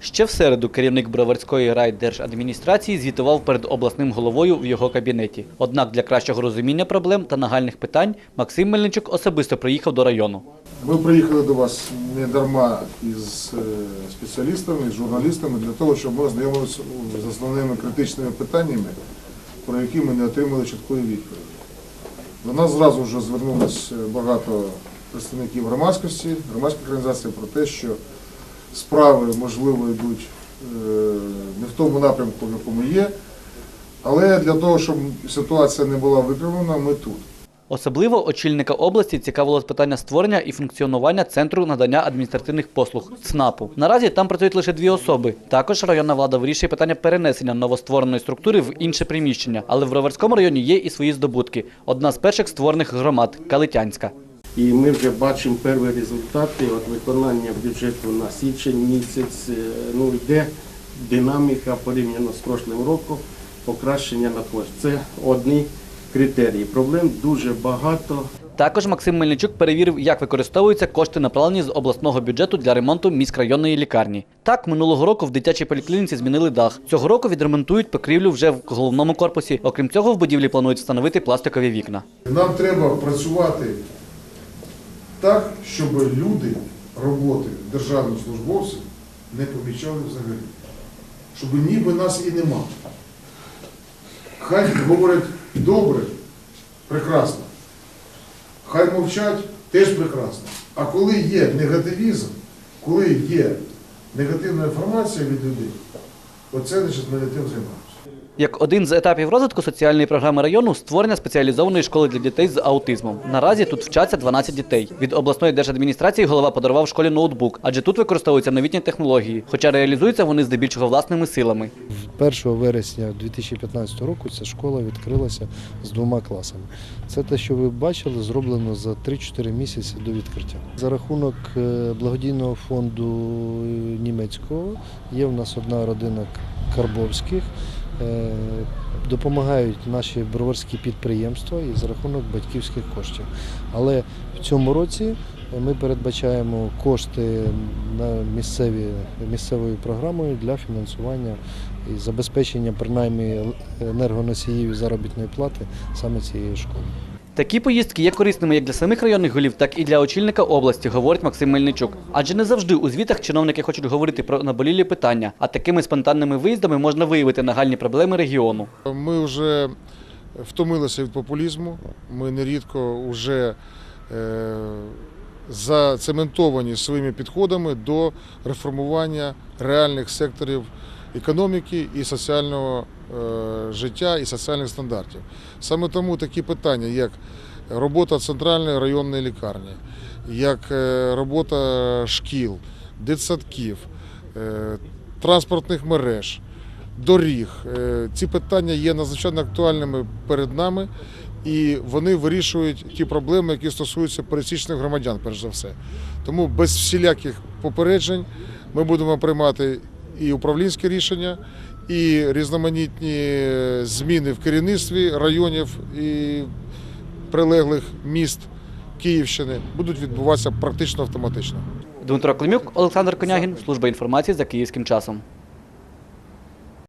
Ще в середу керівник Броварської райдержадміністрації звітував перед обласним головою в його кабінеті. Однак для кращого розуміння проблем та нагальних питань Максим Мельничук особисто приїхав до району. Ми приїхали до вас не дарма із е, спеціалістами, з журналістами для того, щоб ми ознайомилися з основними критичними питаннями, про які ми не отримали чіткої відповіді. До нас зразу вже звернулось багато представників громадськості, громадських організацій про те, що справи, можливо, йдуть е, не в тому напрямку, в якому є. Але для того, щоб ситуація не була викривлена, ми тут. Особливо очільника області цікавило питання створення і функціонування центру надання адміністративних послуг ЦНАПу. Наразі там працюють лише дві особи. Також районна влада вирішує питання перенесення новоствореної структури в інше приміщення. Але в Броварському районі є і свої здобутки. Одна з перших створених громад Калитянська. І ми вже бачимо перші результати от виконання бюджету на січень місяць. Е, Ну, йде динаміка порівняно з прошлим роком, покращення на кошт. Це одні критерії. Проблем дуже багато. Також Максим Мельничук перевірив, як використовуються кошти, направлені з обласного бюджету для ремонту міськрайонної лікарні. Так, минулого року в дитячій поліклініці змінили дах. Цього року відремонтують покрівлю вже в головному корпусі. Окрім цього, в будівлі планують встановити пластикові вікна. Нам треба працювати так, щоб люди роботи державних службовців не помічали взагалі. Щоб ніби нас і нема. Хай говорять добре, прекрасно. Хай мовчать теж прекрасно. А коли є негативізм, коли є негативна інформація від людей, оце значить тим займаємося. Як один з етапів розвитку соціальної програми району створення спеціалізованої школи для дітей з аутизмом. Наразі тут вчаться 12 дітей. Від обласної держадміністрації голова подарував школі ноутбук, адже тут використовуються новітні технології, хоча реалізуються вони здебільшого власними силами. 1 вересня 2015 року ця школа відкрилася з двома класами. Це те, що ви бачили, зроблено за 3-4 місяці до відкриття. За рахунок е, благодійного фонду німецького є в нас одна родина Карбовських. Е, Допомагають наші броварські підприємства і за рахунок батьківських коштів. Але в цьому році ми передбачаємо кошти на місцеві місцевою програмою для фінансування і забезпечення принаймні енергоносіїв заробітної плати саме цієї школи. Такі поїздки є корисними як для самих районних голів, так і для очільника області, говорить Максим Мельничук. Адже не завжди у звітах чиновники хочуть говорити про наболілі питання, а такими спонтанними виїздами можна виявити нагальні проблеми регіону. Ми вже втомилися від популізму. Ми нерідко вже е, зацементовані своїми підходами до реформування реальних секторів економіки і соціального е, життя і соціальних стандартів. Саме тому такі питання, як робота центральної районної лікарні, як е, робота шкіл, дитсадків, е, транспортних мереж, доріг. Ці питання є надзвичайно актуальними перед нами, і вони вирішують ті проблеми, які стосуються пересічних громадян, перш за все. Тому без всіляких попереджень ми будемо приймати і управлінські рішення, і різноманітні зміни в керівництві районів і прилеглих міст Київщини будуть відбуватися практично автоматично. Дмитро Климюк, Олександр Конягін, служба інформації за київським часом.